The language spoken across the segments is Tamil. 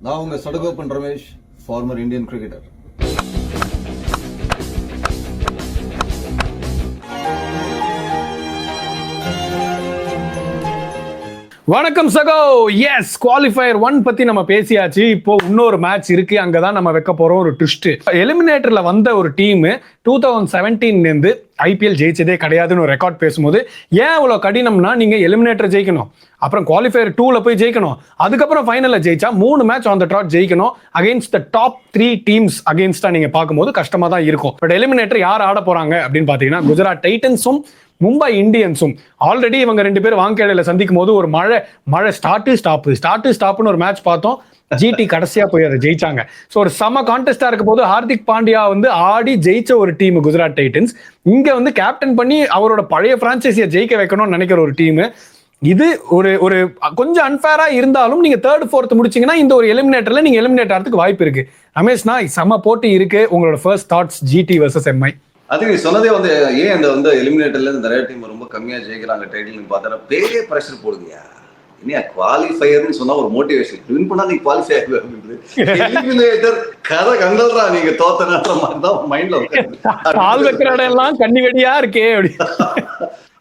நான் உங்கள் Sadagoppan Ramesh former Indian cricketer வணக்கம் சகோ. எஸ் குவாலிஃபயர் ஒன் பத்தி நம்ம பேசியாச்சு. இப்போ இன்னொரு மேட்ச் இருக்கு. அங்கதான் நம்ம வைக்க போறோம். ஒரு ட்விஸ்ட் எலிமினேட்டர்ல வந்த ஒரு டீம் டூ தௌசண்ட் செவன்டீன்லேருந்து ஐபிஎல் ஜெயிச்சதே கிடையாதுன்னு ஒரு ரெக்கார்ட் பேசும்போது ஏன் அவ்வளோ கடினம்னா நீங்க எலிமினேட்டர் ஜெயிக்கணும். அப்புறம் குவாலிஃபயர் டூல போய் ஜெயிக்கணும். அதுக்கப்புறம் ஃபைனல்ல ஜெயிச்சா மூணு மேட்ச் ஆன் த ட்ராட் ஜெயிக்கணும். Against the top three teams அகைன்ஸ்டா நீங்க பார்க்கும்போது கஷ்டமா தான் இருக்கும். பட் எலிமினேட்டர் யார் ஆட போறாங்க அப்படின்னு பாத்தீங்கன்னா குஜராத் டைட்டன்ஸும் மும்பை இந்தியன்ஸும் ஆல்ரெடி இவங்க ரெண்டு பேரும் வாங்கேடையில சந்திக்கும் போது ஒரு மழை மழை ஸ்டார்ட்டு ஸ்டாப் ஸ்டார்ட்டு ஸ்டாப்னு ஒரு மேட்ச் பார்த்தோம். ஜிடி கடைசியா போய் அதை ஜெயிச்சாங்க. ஸோ ஒரு செம கான்டெஸ்டா இருக்க போது ஹார்திக் பாண்டியா வந்து ஆடி ஜெயிச்ச ஒரு டீம் குஜராத் டைட்டன்ஸ் இங்க வந்து கேப்டன் பண்ணி அவரோட பழைய பிரான்சைசியை ஜெயிக்க வைக்கணும்னு நினைக்கிற ஒரு டீம் இது ஒரு ஒரு கொஞ்சம் அன்ஃபேரா இருந்தாலும் நீங்க தேர்ட் ஃபோர்த் முடிச்சீங்கன்னா இந்த ஒரு எலிமினேட்டர்ல நீங்க எலிமினேட் ஆகிறதுக்கு வாய்ப்பு இருக்கு. ரமேஷ்னா செம போட்டி இருக்கு. உங்களோட first thoughts GT versus MI அது நீ சொன்னதே வந்து ஏன் இந்த வந்து எலிமினேட்டர்ல இருந்து நிறைய டீம் ரொம்ப கம்மியா ஜெயிக்கிறாங்க டைட்டில்னு பார்த்தா பெரிய ப்ரெஷர் போடுங்கயா இனியா குவாலிஃபயர்னு சொன்னா ஒரு மோட்டிவேஷன் வின் பண்ணா நீ குவாலிஃபை ஆகுது எலிமினேட்டர் கதை கங்கல்ரா நீங்க தோத்தனான்ற மாதிரி தான் மைண்ட்ல ஆள் வைக்கிற எல்லாம் கண்ணி வெடியா இருக்கே அப்படி.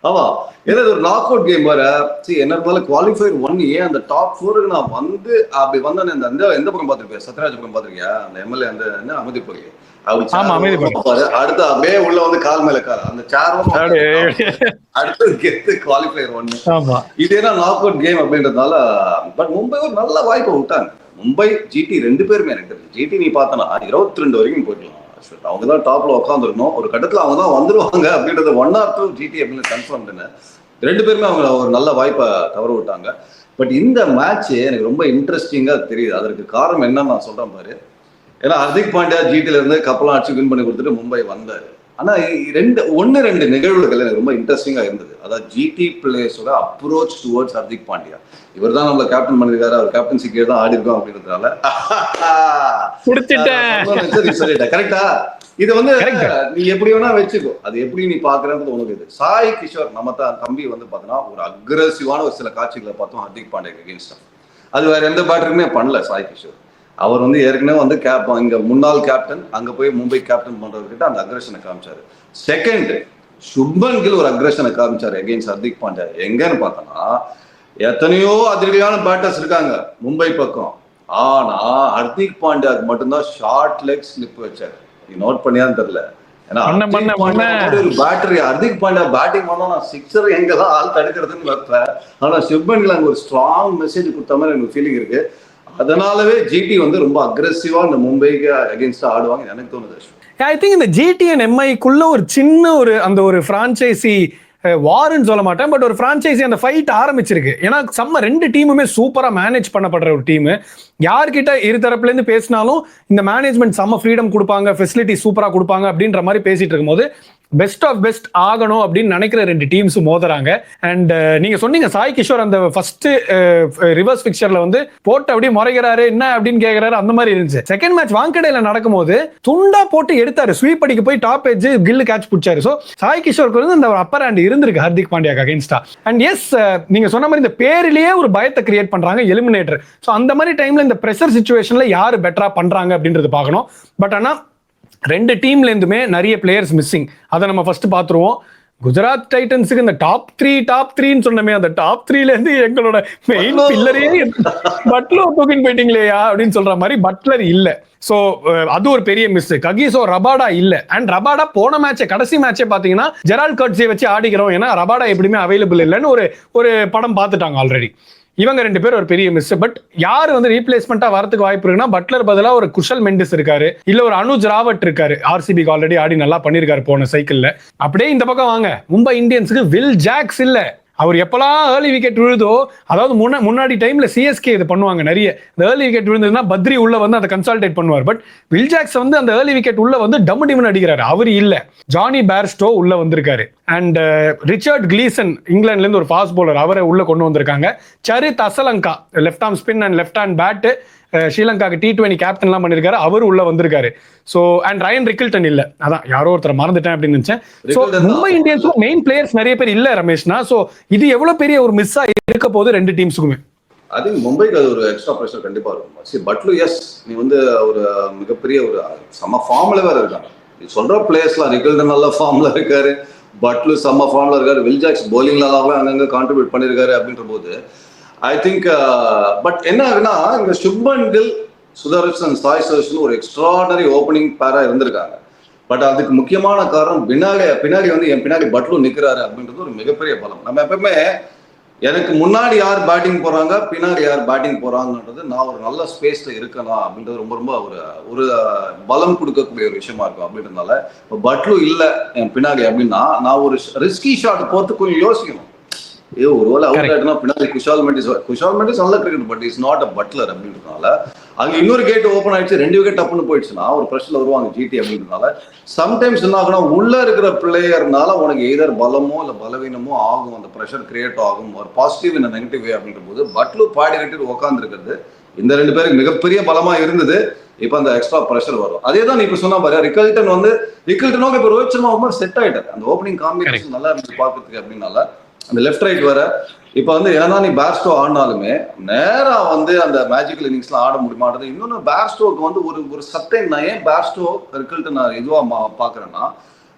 ஆமா. ஏன்னா இது ஒரு நாக் அவுட் கேம் வர சரி என்ன இருந்தாலும் குவாலிஃபயர் ஒன் ஏன் அந்த டாப் ஃபோருக்கு நான் வந்து அப்படி வந்தேன் இந்த எந்த பக்கம் பார்த்திருப்பியா? சத்யராஜ் பக்கம் பார்த்திருக்கியா? அந்த எம்எல்ஏ அந்த என்ன அமைதி அமைதிபுரி. அடுத்து அப்படியே உள்ள வந்து கால் மேல கால் அந்த. சேரும் அடுத்து கெத்து குவாலிஃபயர் ஆமா. இது என்ன நாக் அவுட் கேம் அப்படின்றதுனால பட் மும்பை ஒரு நல்ல வாய்ப்பை விட்டாங்க. மும்பை ஜிடி ரெண்டு பேருமே எனக்கு ஜிடி நீ பார்த்தனா இருபத்தி ரெண்டு வரைக்கும் போயிடலாம். அவங்க தான் டாப்ல உட்காந்துருக்கணும் ஒரு கட்டத்துல அவங்க தான் வந்துருவாங்க அப்படின்றது ஒன் ஆர் டூ ஜிடி அப்படின்னு கன்ஃபார்ம் ரெண்டு பேருமே அவங்க ஒரு நல்ல வாய்ப்பை தவற விட்டாங்க. பட் இந்த மேட்ச் எனக்கு ரொம்ப இன்ட்ரெஸ்டிங்கா தெரியுது. அதற்கு காரணம் என்னன்னு நான் சொல்றேன் பாரு. ஏன்னா ஹர்திக் பாண்டியா ஜிடில இருந்து கப்பலாம் அடிச்சு வின் பண்ணி கொடுத்துட்டு மும்பை வந்தாரு. ஆனா ரெண்டு ஒன்னு ரெண்டு நிகழ்வுகள் எனக்கு ரொம்ப இன்ட்ரெஸ்டிங்கா இருந்தது. அதாவது ஜிடி பிளேஸோட அப்ரோச் டுவர்ட்ஸ் ஹர்திக் பாண்டியா. இவர் தான் நம்மள கேப்டன் பண்ணிருக்காரு. அவர் கேப்டன்சி கீழே தான் ஆடி இருக்கோம் அப்படின்றதுனால கரெக்டா இது வந்து. நீ எப்படி வேணா வச்சுக்கோ. அது எப்படி நீ பாக்குறது உனக்கு இது. சாய் கிஷோர் நம்ம தான் தம்பி வந்து பார்த்தோன்னா ஒரு அக்ரஸிவான ஒரு சில காட்சிகளை பார்த்தோம் ஹர்திக் பாண்டியா அகேன்ஸ்ட் அது வேற எந்த பேட்டருக்குமே பண்ணல சாய் கிஷோர். அவர் வந்து ஏற்கனவே வந்து கேப் இங்க முன்னாள் கேப்டன் அங்க போய் மும்பை கேப்டன் பண்றவர்கிட்ட அந்த அக்ரஷனை காமிச்சாரு. செகண்ட் சுப்மன் கில் ஒரு அக்ரஷனை காமிச்சாரு எகெயின்ஸ்ட் ஹர்திக் பாண்டியா. எங்கன்னு பார்த்தோன்னா எத்தனையோ அதிரடியான பேட்டர்ஸ் இருக்காங்க மும்பை பக்கம். ஆனா ஹர்திக் பாண்டியாக்கு மட்டும்தான் ஷார்ட் லெக் ஸ்லிப் வச்சாரு. நீ நோட் பண்ணியான்னு தெரியல. பேட்டரி ஹர்திக் பாண்டியா பேட்டிங் பண்ணா சிக்ஸர் எங்க தான் ஆள் தடுக்கிறதுன்னு வைப்பேன் ஆனா சுப்மன் கில் அங்க ஒரு ஸ்ட்ராங் மெசேஜ் கொடுத்த மாதிரி எனக்கு ஃபீலிங் இருக்கு. அதனாலவே ஜிடி வந்து ரொம்ப அக்ரெசிவா இந்த மும்பைக்கு அகேன்ஸ்டா ஆடுவாங்க எனக்கு தோணுது ஐ திங்க் இந்த ஜிடிஎன் எம்ஐக்குள்ள ஒரு சின்ன ஒரு அந்த ஒரு பிரான்ச்சைசி வார்ன்னு eh, சொல்ல மாட்டேன் பட் ஒரு பிரான்ச்சைசி அந்த ஃபைட் ஆரம்பிச்சிருக்கு. ஏன்னா செம்ம ரெண்டு டீமுமே சூப்பரா மேனேஜ் பண்ணப்படுற ஒரு டீம் யார்கிட்ட இரு தரப்புல இருந்து பேசினாலும் இந்த மேனேஜ்மெண்ட் செம்ம ஃப்ரீடம் கொடுப்பாங்க ஃபெசிலிட்டி சூப்பரா கொடுப்பாங்க அப்படின்ற மாதிரி பேசிட்டு இருக்கும்போது பெஸ்ட் ஆஃப் பெஸ்ட் ஆகணும் அப்படின்னு நினைக்கிற ரெண்டு டீம்ஸ் மோதுறாங்க. அண்ட் uh, நீங்க சொன்னீங்க சாய் கிஷோர் அந்த ஃபர்ஸ்ட் ரிவர்ஸ் பிக்சர்ல வந்து போட்டு அப்படியே முறைகிறாரு என்ன அப்படின்னு கேக்குறாரு அந்த மாதிரி இருந்துச்சு. செகண்ட் மேட்ச் வாங்கடையில நடக்கும்போது துண்டா போட்டு எடுத்தாரு. ஸ்வீப் அடிக்க போய் டாப் ஏஜ் கில்லு கேட்ச் பிடிச்சாரு. ஸோ சாய் கிஷோருக்கு வந்து இந்த ஒரு அப்பர் ஹேண்ட் இருந்திருக்கு ஹர்திக் பாண்டியாக்கு அகைன்ஸ்டா அண்ட் எஸ் நீங்க சொன்ன மாதிரி இந்த பேரிலேயே ஒரு பயத்தை கிரியேட் பண்றாங்க எலிமினேட்டர் ஸோ அந்த மாதிரி டைம்ல இந்த ப்ரெஷர் சுச்சுவேஷன்ல யாரு பெட்டரா பண்றாங்க அப்படின்றது பார்க்கணும். பட் ஆனா ரெண்டு டீம்ல இருந்துமே நிறைய பிளேயர்ஸ் மிஸ்ஸிங் அதை நம்ம ஃபர்ஸ்ட் பார்த்துருவோம். குஜராத் டைட்டன்ஸுக்கு இந்த டாப் த்ரீ டாப் த்ரீன்னு சொன்னமே அந்த டாப் த்ரீல இருந்து எங்களோட மெயின் பில்லரே பட்லர் தூக்கின்னு போயிட்டீங்களேயா அப்படின்னு சொல்ற மாதிரி பட்லர் இல்ல. சோ அது ஒரு பெரிய மிஸ் ககிசோ ரபாடா இல்ல. அண்ட் ரபாடா போன மேட்சே கடைசி மேட்சே பாத்தீங்கன்னா ஜெரால் கட்ஸியை வச்சு ஆடிக்கிறோம். ஏன்னா ரபாடா எப்படியுமே அவைலபிள் இல்லைன்னு ஒரு ஒரு படம் பார்த்துட்டாங்க ஆல்ரெடி இவங்க ரெண்டு பேரும் ஒரு பெரிய மிஸ் பட் யார் வந்து ரீப்ளேஸ்மெண்டா வரதுக்கு வாய்ப்பு இருக்குன்னா பட்லர் பதிலா ஒரு குஷல் மெண்டிஸ் இருக்காரு. இல்ல ஒரு அனுஜ் ராவட் இருக்காரு. ஆர்சிபிக்கு ஆல்ரெடி ஆடி நல்லா பண்ணிருக்காரு போன சைக்கிள்ல அப்படியே இந்த பக்கம் வாங்க. மும்பை இந்தியன்ஸுக்கு வில் ஜாக்ஸ் இல்ல. அவர் எப்பெல்லாம் ஏர்லி விக்கெட் விழுதோ அதாவது முன்ன முன்னாடி டைம்ல சிஎஸ்கே இது பண்ணுவாங்க நிறைய. இந்த ஏர்லி விக்கெட் விழுந்ததுன்னா பத்ரி உள்ள வந்து அதை கன்சால்டேட் பண்ணுவார். பட் வில் ஜாக்ஸ் வந்து அந்த ஏர்லி விக்கெட் உள்ள வந்து டம் டிமன் அடிக்கிறாரு அவர் இல்ல. ஜானி பேர்ஸ்டோ உள்ள வந்திருக்காரு. அண்ட் ரிச்சர்ட் கிளீசன் இங்கிலாந்துல இருந்து ஒரு ஃபாஸ்ட் பவுலர் அவரை உள்ள கொண்டு வந்திருக்காங்க. Charith Asalanka left arm spin and left hand bat ஸ்ரீலங்காக்கு T twenty கேப்டன்லாம் பண்ணிருக்காரு. அவர் உள்ள வந்திருக்காரு. சோ அண்ட் ரயன் ரிக்கில்டன் இல்ல. அதான் யாரோ ஒருத்தர் மறந்துட்டேன் அப்படின்னு நினைச்சேன். தான். மும்பை இந்தியன்ஸும் மெயின் பிளேயர்ஸ் நிறைய பேர் இல்ல ரமேஷ்னா. சோ இது எவ்வளவு பெரிய ஒரு மிஸ்ஸா இருக்க போகுது ரெண்டு டீம்ஸுக்குமே ஐ திங்க் மும்பைக்கு அது ஒரு எக்ஸ்ட்ரா ப்ரெஷர் கண்டிப்பா இருக்கும். சரி பட்லு எஸ் நீ வந்து ஒரு மிகப்பெரிய ஒரு செம்ம ஃபார்ம்ல வேற இருக்காங்க நீ சொல்ற பிளேயர்ஸ்லாம் ரிகல்டன் நல்ல ஃபார்ம்ல இருக்காரு. பட்லு செம்ம ஃபார்ம்ல இருக்காரு. வில்ஜாக்ஸ் போலிங்லாம் அங்கங்க கான்ட்ரிபியூட் பண்ணிருக்காரு அப்படின்ற போது ஐ திங்க் பட் என்ன ஆகுனா இங்க சுப்மன் கில் சுதர்ஷன் சாய் சுதர்ஷன் ஒரு எக்ஸ்ட்ராடனரி ஓப்பனிங் பேரா இருந்திருக்காங்க. பட் அதுக்கு முக்கியமான காரணம் பின்னாடி பின்னாடி வந்து என் பின்னாடி பட்லு நிக்கிறாரு அப்படின்றது ஒரு மிகப்பெரிய பலம். நம்ம எப்பவுமே எனக்கு முன்னாடி யார் பேட்டிங் போறாங்க பின்னாடி யார் பேட்டிங் போறாங்கன்றது நான் ஒரு நல்ல ஸ்பேஸ்ல இருக்கலாம் அப்படின்றது ரொம்ப ரொம்ப ஒரு ஒரு பலம் கொடுக்கக்கூடிய ஒரு விஷயமா இருக்கும் அப்படின்றதுனால இப்போ பட்லு இல்லை என் பின்னாடி அப்படின்னா நான் ஒரு ரிஸ்கி ஷாட் போறதுக்கு கொஞ்சம் யோசிக்கணும். ஏ ஒருவேளை அவுட் Correct. ஆயிட்டுனா பின்னாடி குஷால் மெண்டிஸ் குஷால் மெண்டிஸ் நல்ல cricket but is not a Buttler அப்படின்றதுனால அங்க இன்னொரு கேட் ஓப்பன் ஆயிடுச்சு ரெண்டு விக்கெட் டப்புன்னு போயிடுச்சுன்னா ஒரு பிரஷர்ல வருவாங்க ஜிடி அப்படின்றதுனால சம்டைம்ஸ் என்ன ஆகுனா உள்ள இருக்கிற பிளேயர்னால உனக்கு எதர் பலமோ இல்ல பலவீனமோ ஆகும். அந்த ப்ரெஷர் கிரியேட் ஆகும். ஒரு பாசிட்டிவ் இந்த நெகட்டிவ் வே அப்படின்ற போது பட்லு பாடி கட்டி உட்கார்ந்து இருக்கிறது இந்த ரெண்டு பேருக்கு மிகப்பெரிய பலமா இருந்தது. இப்ப அந்த எக்ஸ்ட்ரா ப்ரெஷர் வரும். அதே தான் இப்ப சொன்ன பாரு ரிகல்டன் வந்து ரிகல்டனோட இப்ப ரோஹித் சர்மா ரொம்ப செட் ஆயிட்டாரு. அந்த ஓப்பனிங் காம்பினேஷன் நல்லா இருந்துச்சு பாக்குறதுக்கு அப்படின்னால அந்த லெஃப்ட் ரைட் வர இப்போ வந்து என்னதான் நீ பேர்ஸ்டோ ஆடினாலுமே நேரா வந்து அந்த மேஜிக்கல் இன்னிங்ஸ்லாம் ஆட முடியுமான்றது இன்னொன்னு பேர்ஸ்டோக்கு வந்து ஒரு ஒரு சட்டை நான் ஏன் பேர்ஸ்டோ ரிக்கல்டன் நான் இதுவா மா- பாக்குறேன்னா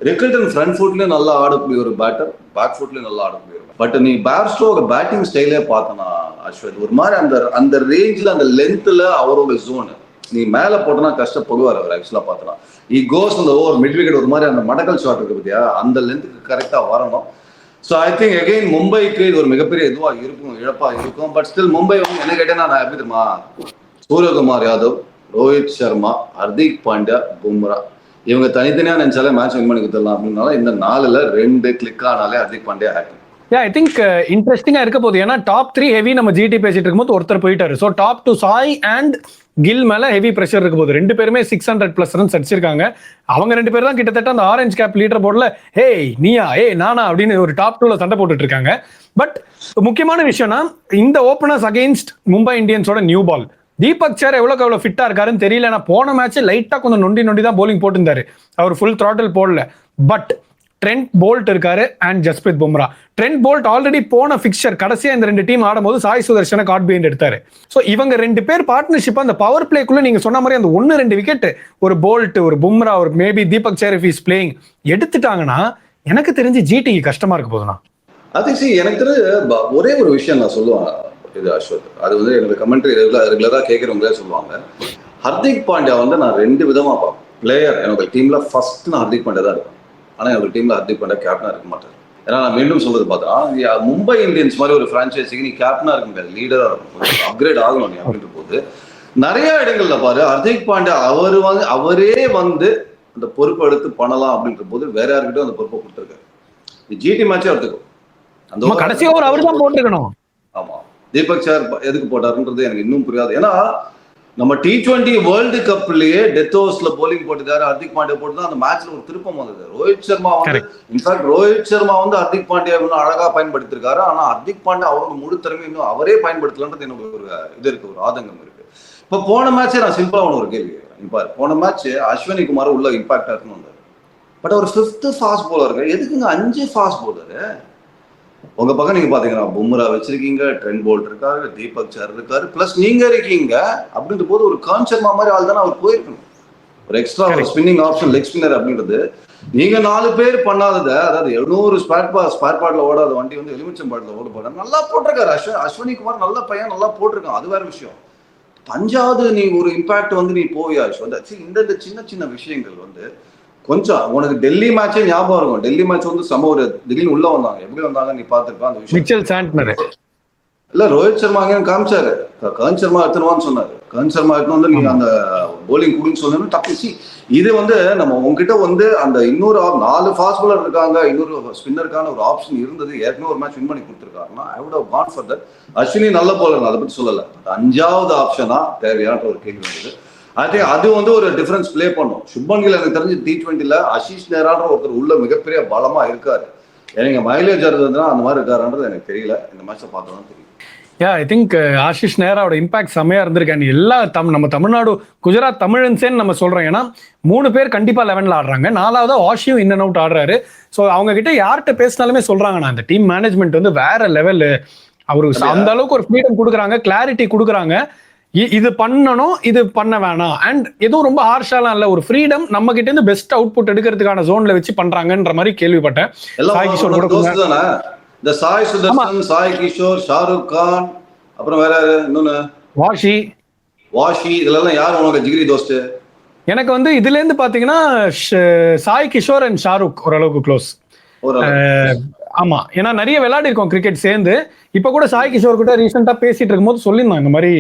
ரிக்கல்டன் ஃப்ரண்ட் ஃபுட்லயும் நல்லா ஆடக்கூடிய ஒரு பேட்டர் பேக் ஃபுட்லயும் நல்லா ஆடக்கூடிய ஒரு பட் நீ பேர்ஸ்டோக பேட்டிங் ஸ்டைலே பார்த்தனா அஸ்வத் ஒரு மாதிரி அந்த அந்த ரேஞ்சில் அந்த லென்த்ல அவரோட ஜோனு நீ மேல போட்டனா கஷ்டப்படுவார் அவர் ஆக்சுவலா பார்த்தனா. இ கோஸ் அந்த ஓவர் மிட் விக்கெட் ஒரு மாதிரி அந்த மடக்கல் ஷாட் இருக்கு பார்த்தியா அந்த லென்த்துக்கு கரெக்டா வரணும். ஸோ ஐ திங்க் அகெயின் மும்பைக்கு இது ஒரு மிகப்பெரிய இதுவாக இருக்கும் இழப்பா இருக்கும். பட் ஸ்டில் மும்பை வந்து என்ன கேட்டேன்னா நான் எப்படி தெரியுமா? சூரியகுமார் யாதவ் ரோஹித் சர்மா ஹர்திக் பாண்டியா பும்ரா. இவங்க தனித்தனியா நினைச்சாலே மேட்ச் வின் பண்ணி கொடுத்துடலாம் அப்படின்னால இந்த நாளில் ரெண்டு கிளிக் ஆனாலே Hardik Pandya happy I think இன்ட்ரெஸ்டிங்கா இருக்க போகுது. ஏன்னா டாப் த்ரீ ஹெவி நம்ம ஜிடி பேசிட்டு இருக்கும்போது ஒருத்தர் போயிட்டாரு. So top two Sai and Gill மேல ஹெவி பிரஷர் இருக்க போகுது. ரெண்டு பேருமே சிக்ஸ் ஹண்ட்ரட் பிளஸ் ரன்ஸ் அடிச்சிருக்காங்க. அவங்க ரெண்டு பேரும் தான் கிட்டத்தட்ட அந்த ஆரஞ்சு கேப் லீடர் போர்டில் ஹே நீயா? ஏய் நானா? அப்படின்னு ஒரு டாப் டூல சண்டை போட்டுட்டு இருக்காங்க. பட் முக்கியமான விஷயம்னா இந்த ஓப்பனர்ஸ் அகைன்ஸ்ட் மும்பை இந்தியன்ஸோட நியூ பால் தீபக் சேர் எவ்வளோக்கு எவ்வளோ ஃபிட்டா இருக்காருன்னு தெரியல. நான் போன மேட்ச் லைட்டா கொஞ்சம் நொண்டி நொண்டி தான் போலிங் போட்டிருந்தாரு. அவர் ஃபுல் த்ராட்டில் போடல. பட் ட்ரெண்ட் போல்ட் இருக்காரு and Jasprit Bumrah Trent Boult already போன ஃபிக்சர் கடைசியாக இந்த ரெண்டு டீம் ஆடும்போது சாய் சுதர்ஷனை காட் பீண்ட் எடுத்தாரு. ஸோ இவங்க ரெண்டு பேர் பார்ட்னர்ஷிப் அந்த பவர் பிளேக்குள்ள நீங்க சொன்ன மாதிரி அந்த ஒன்னு ரெண்டு விக்கெட் ஒரு போல்ட் ஒரு பும்ரா ஒரு maybe Deepak Chahar is playing எடுத்துட்டாங்கன்னா எனக்கு தெரிஞ்சு ஜிடிக்கு கஷ்டமா இருக்க போதுண்ணா அது சி எனக்கு தெரிஞ்சு ஒரே ஒரு விஷயம் நான் சொல்லுவேன் இது அஸ்வத். அது வந்து என்னோட கமெண்ட்ரி ரெகுலர் ரெகுலராக கேட்குறவங்களே சொல்லுவாங்க. ஹர்திக் பாண்டியா வந்து நான் ரெண்டு விதமா பார்ப்பேன். பிளேயர் என்னோட டீம்ல ஃபர்ஸ்ட் நான் ஹர்திக் பாண்டியா தான் இருப்பேன். ஆனா என்னோட டீம்ல ஹர்திக் பாண்டியா கேப்டனா இருக்க மாட்டேன் ஏன்னா நான் மீண்டும் சொல்றது பார்த்தா மும்பை இந்தியன்ஸ் மாதிரி ஒரு பிரான்ச்சைஸிக்கு நீ கேப்டனா இருக்க முடியாது. லீடரா இருக்கும் அப்கிரேட் ஆகணும் நீ அப்படின்ற போது நிறைய இடங்கள்ல பாரு ஹர்திக் பாண்டியா அவர் வந்து அவரே வந்து அந்த பொறுப்பை எடுத்து பண்ணலாம் அப்படின்ற போது வேற யாருக்கிட்டும் அந்த பொறுப்பை கொடுத்துருக்காரு. ஜிடி மேட்சே எடுத்துக்கும் அந்த கடைசி ஓவர் அவர் தான் போட்டுருக்கணும். ஆமா. தீபக் சார் எதுக்கு போட்டாருன்றது எனக்கு இன்னும் புரியாது. ஏன்னா நம்ம டி டுவெண்ட்டி வேர்ல்டு கப்லயே டெத் ஓவர்ஸ்ல போலிங் போட்டுக்காரு ஹர்திக் பாண்டியா போட்டு தான் அந்த மேட்ச்ல ஒரு திருப்பம் வந்தது. ரோஹித் சர்மா வந்து இன்ஃபேக்ட் ரோஹித் சர்மா வந்து ஹர்திக் பாண்டியா இன்னும் அழகா பயன்படுத்திருக்காரு. ஆனா ஹர்திக் பாண்டியா அவரோட முழு திறமை இன்னும் அவரே பயன்படுத்தலன்றது எனக்கு ஒரு இது இருக்கு ஒரு ஆதங்கம் இருக்கு. இப்ப போன மேட்சே நான் சிம்பிளா ஒன்று ஒரு கேள்வி இப்ப போன மேட்ச் அஸ்வினி குமார் உள்ள இம்பாக்ட் இருக்குன்னு வந்தாரு பட் அவர் ஃபிஃப்த் ஃபாஸ்ட் போலர் எதுக்குங்க அஞ்சு ஃபாஸ்ட் போலர் உங்க பக்கம் நீங்க பாத்தீங்கன்னா பும்ரா வச்சிருக்கீங்க ட்ரெண்ட் போல்ட் இருக்காரு தீபக் சார் இருக்காரு பிளஸ் நீங்க இருக்கீங்க அப்படின்ற போது ஒரு கான்சர்மா மாதிரி ஆள் தானே அவர் போயிருக்கணும். ஒரு எக்ஸ்ட்ரா ஒரு. ஸ்பின்னிங் ஆப்ஷன் லெக் ஸ்பின்னர் அப்படின்றது. நீங்க நாலு பேர் பண்ணாதத அதாவது எழுநூறு ஸ்பேர் பா ஸ்பேர் பார்ட்ல ஓடாத வண்டி வந்து எலுமிச்சம் பாட்டில் ஓட போட நல்லா போட்டிருக்காரு. அஸ்வின் அஸ்வினி குமார் நல்ல பையன் நல்லா போட்டிருக்கான். அது வேற விஷயம். பஞ்சாவது நீ ஒரு இம்பாக்ட் வந்து நீ போவியா இந்த இந்த சின்ன சின்ன விஷயங்கள் வந்து கொஞ்சம் உனக்கு டெல்லி மேட்சே ஞாபகம் இருக்கும். டெல்லி மேட்ச் வந்து சம ஒரு திடீர்னு உள்ள வந்தாங்க. எப்படி வந்தாங்க நீ பார்த்திருப்ப அந்த விஷயம். Mitchell Santner. இல்ல ரோஹித் சர்மா அங்கே காமிச்சாரு. கரண் சர்மா எடுத்துருவான்னு சொன்னாரு. கரண் சர்மா எடுத்து வந்து நீங்க அந்த போலிங் கொடுன்னு சொன்னா தப்பு சி. இது வந்து நம்ம உங்ககிட்ட வந்து அந்த இன்னொரு நாலு ஃபாஸ்ட் பாலர் இருக்காங்க. இன்னொரு ஸ்பின்னருக்கான ஒரு ஆப்ஷன் இருந்தது. ஏற்கனவே ஒரு மேட்ச் வின் பண்ணி கொடுத்துருக்காங்கன்னா I would go for that Ashwani நல்ல போலர் அதை பத்தி சொல்லல. அஞ்சாவது ஆப்ஷனா தேவையான ஒரு கேள்வி வந்தது. திங்க் அது வந்து ஒரு டிஃபரன்ஸ் ப்ளே பண்ணும். சுப்மன் கில் எனக்கு தெரிஞ்சு டி டுவெண்ட்டில அஷிஷ் நேரான்ற ஒருத்தர் உள்ள மிகப்பெரிய பலமா இருக்காரு. எனக்கு மைலேஜ் இருந்ததுன்னா அந்த மாதிரி இருக்காருன்றது எனக்கு தெரியல. இந்த மேட்சை பார்த்தோம்னா தெரியும் யா ஐ திங்க் ஆஷிஷ் நேராவோட இம்பாக்ட் செம்மையா இருந்திருக்காங்க எல்லா தம் நம்ம தமிழ்நாடு குஜராத் தமிழன்ஸேன்னு நம்ம சொல்றோம். ஏன்னா மூணு பேர் கண்டிப்பா லெவன்ல ஆடுறாங்க. நாலாவது வாஷியும் இன் அண்ட் அவுட் ஆடுறாரு. ஸோ அவங்க கிட்ட யார்கிட்ட பேசினாலுமே சொல்றாங்க நான் இந்த டீம் மேனேஜ்மெண்ட் வந்து வேற லெவலு அவரு அந்த அளவுக்கு ஒரு ஃப்ரீடம் கொடுக்குறாங்க கிளாரிட்டி கொடுக்குறாங்க. இது பண்ணணும் இது பண்ண வேணாம். அண்ட் எதுவும் ரொம்ப ஹார்ஷாலாம் இல்ல ஒரு ஃப்ரீடம் நம்ம கிட்ட இருந்து பெஸ்ட் அவுட்புட் எடுக்கிறதுக்கான ஜோன்ல வச்சு பண்றாங்கன்ற மாதிரி கேள்விப்பட்டேன். சாய் கிஷோர் கூட இந்த சாய் சுதர்சன் சாய் கிஷோர் ஷாருக் கான் அப்புறம் வேற இன்னொன்னு? வாஷி. வாஷி இதுல எல்லாம் யார் உனக்கு ஜிகிரி தோஸ்து? எனக்கு வந்து இதுல இருந்து பாத்தீங்கன்னா சாய் கிஷோர் அண்ட் ஷாருக் ஓரளவுக்கு க்ளோஸ் ஆமா. ஏன்னா நிறைய விளையாடி இருக்கோம் கிரிக்கெட் சேர்ந்து. இப்ப கூட சாய் கிஷோர் கிட்ட ரீசெண்டா பேசிட்டு இருக்கும்போது சொல்லியிருந்தாங்க. இந்த மாதிரி